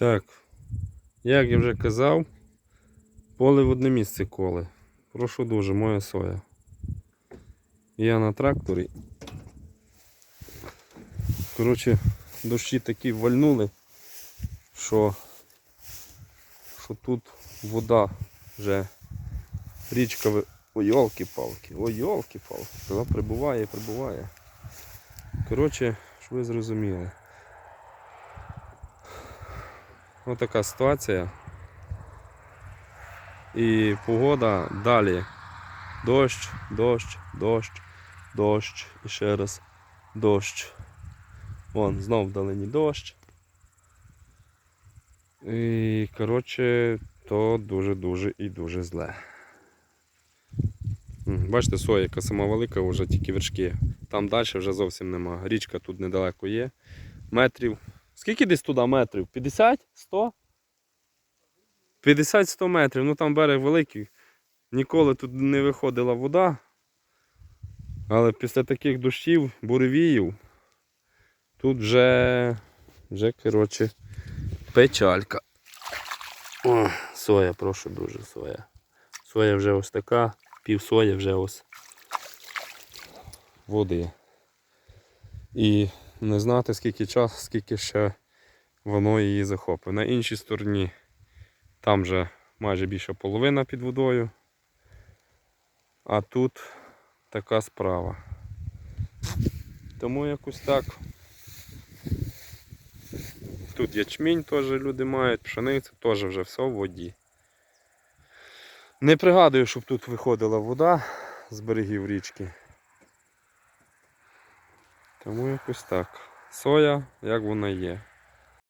Так, як я вже казав, поле в одне місце коле. Прошу дуже, моя соя. Я на тракторі. Коротше, дощі такі вальнули, що, що тут вода вже річка. Ой, йолки-палки, ой, йолки-палки. Вона прибуває, прибуває. Коротше, щоб ви зрозуміли. Ось така ситуація. І погода далі. Дощ, дощ, дощ, дощ і ще раз дощ. Вон, знов вдалині дощ. І коротше, то дуже-дуже і дуже зле. Бачите, соя, яка сама велика, вже тільки вершки. Там далі вже зовсім нема. Річка тут недалеко є. Метрів. Скільки десь туди метрів? 50? 100? 50-100 метрів. Ну там берег великий. Ніколи тут не виходила вода. Але після таких дощів, буревіїв, тут вже, вже коротше, печалька. О, соя, прошу дуже, соя. Соя вже ось така, пів соя вже ось води. І не знати скільки часу, скільки ще воно її захопить. На іншій стороні там вже майже більше половина під водою. А тут така справа. Тому якось так. Тут ячмінь теж люди мають, пшениця теж вже все в воді. Не пригадую, щоб тут виходила вода з берегів річки. Тому якось так. Соя, як вона є.